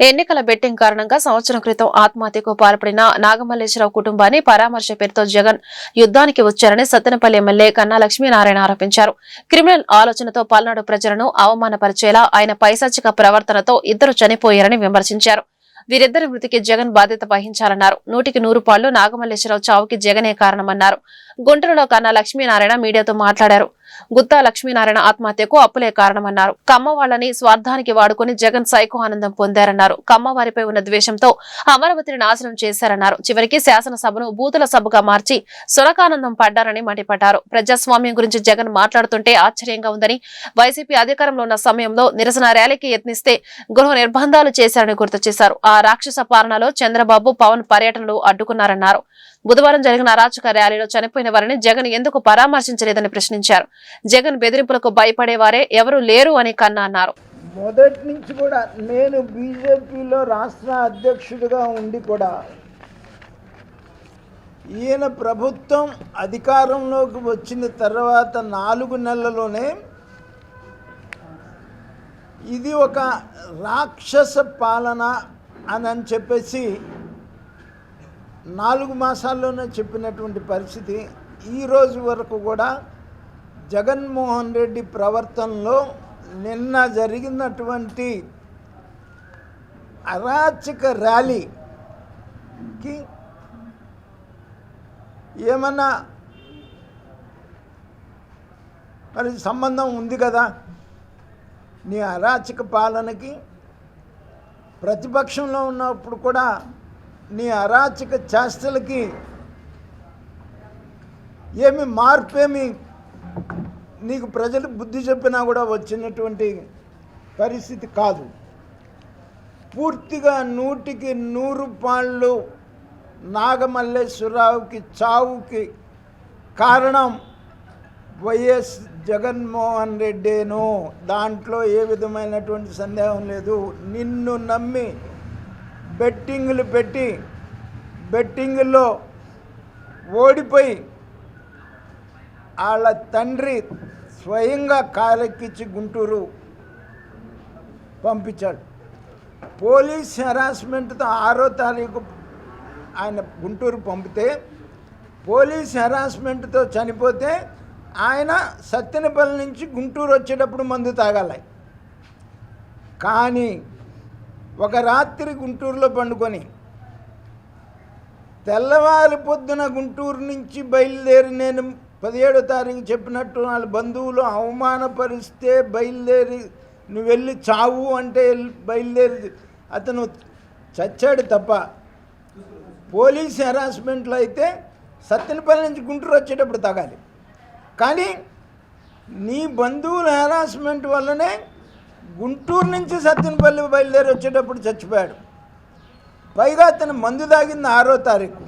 ఎన్నికల బెట్టింగ్ కారణంగా సంవత్సరం క్రితం ఆత్మహత్యకు పాల్పడిన నాగమల్లేశ్వరరావు కుటుంబాన్ని పరామర్శ పేరుతో జగన్ యుద్ధానికి వచ్చారని సత్తెనపల్లి ఎమ్మెల్యే కన్నా లక్ష్మీనారాయణ ఆరోపించారు. క్రిమినల్ ఆలోచనతో పల్నాడు ప్రజలను అవమానపరిచేలా ఆయన పైశాచిక ప్రవర్తనతో ఇద్దరు చనిపోయారని విమర్శించారు. వీరిద్దరి మృతికి జగన్ బాధ్యత వహించాలన్నారు. నూటికి నూరు పాళ్ళు నాగమల్లేశ్వరరావు చావుకి జగనే కారణమన్నారు. గుంటూరులో కన్నా లక్ష్మీనారాయణ మీడియాతో మాట్లాడారు. గుత్తా లక్ష్మీనారాయణ ఆత్మహత్యకు అప్పులే కారణమన్నారు. కమ్మ వాళ్ళని స్వార్థానికి వాడుకుని జగన్ సైకో ఆనందం పొందారన్నారు. కమ్మ వారిపై ఉన్న ద్వేషంతో అమరావతిని నాశనం చేశారన్నారు. చివరికి శాసనసభను బూతుల సభగా మార్చి సునకానందం పడ్డారని మండిపడ్డారు. ప్రజాస్వామ్యం గురించి జగన్ మాట్లాడుతుంటే ఆశ్చర్యంగా ఉందని వైసీపీ అధికారంలో ఉన్న సమయంలో నిరసన ర్యాలీకి యత్నిస్తే గృహ నిర్బంధాలు చేశారని గుర్తు చేశారు. ఆ రాక్షస పాలనలో చంద్రబాబు పవన్ పర్యటనలు అడ్డుకున్నారన్నారు. బుధవారం జరిగిన అరాచక ర్యాలీలో చనిపోయిన వారిని జగన్ ఎందుకు పరామర్శించలేదని ప్రశ్నించారు. జగన్ బెదిరింపులకు భయపడేవారే ఎవరూ లేరు అని కన్నా అన్నారు. మొదటి నుంచి కూడా నేను బీజేపీలో రాష్ట్ర అధ్యక్షుడిగా ఉండి కూడా ఈయన ప్రభుత్వం అధికారంలోకి వచ్చిన తర్వాత నాలుగు నెలలోనే ఇది ఒక రాక్షస పాలన అని చెప్పేసి నాలుగు మాసాల్లోనే చెప్పినటువంటి పరిస్థితి. ఈ రోజు వరకు కూడా జగన్మోహన్ రెడ్డి ప్రవర్తనలో నిన్న జరిగినటువంటి అరాచక ర్యాలీకి ఏమన్నా మరి సంబంధం ఉంది కదా? నీ అరాచక పాలనకి ప్రతిపక్షంలో ఉన్నప్పుడు కూడా నీ అరాచక చేష్టలకి ఏమి మార్పేమి నీకు ప్రజలు బుద్ధి చెప్పినా కూడా వచ్చినటువంటి పరిస్థితి కాదు. పూర్తిగా నూటికి నూరు పాళ్ళు నాగమల్లేశ్వరరావుకి చావుకి కారణం వైఎస్ జగన్మోహన్ రెడ్డేను. దాంట్లో ఏ విధమైనటువంటి సందేహం లేదు. నిన్ను నమ్మి బెట్టింగులు పెట్టి బెట్టింగుల్లో ఓడిపోయి వాళ్ళ తండ్రి స్వయంగా కాలెక్కించి గుంటూరు పంపించాడు. పోలీస్ హెరాస్మెంట్తో ఆరో తారీఖు ఆయన గుంటూరు పంపితే పోలీస్ హెరాస్మెంట్తో చనిపోతే ఆయన సత్తెనపల్లి నుంచి గుంటూరు వచ్చేటప్పుడు మందు తాగాలి. కానీ ఒక రాత్రి గుంటూరులో పండుకొని తెల్లవారి పొద్దున గుంటూరు నుంచి బయలుదేరి నేను పదిహేడో తారీఖు చెప్పినట్టు వాళ్ళ బంధువులు అవమానపరిస్తే బయలుదేరి నువ్వు వెళ్ళి చావు అంటే బయలుదేరి అతను చచ్చాడు తప్ప పోలీస్ హెరాస్మెంట్లో అయితే సత్తెనపల్లి నుంచి గుంటూరు వచ్చేటప్పుడు తాగాలి. కానీ నీ బంధువుల హెరాస్మెంట్ వల్లనే గుంటూరు నుంచి సత్తెనపల్లి బయలుదేరి వచ్చేటప్పుడు చచ్చిపోయాడు. పైగా అతను మందు తాగింది ఆరో తారీఖు.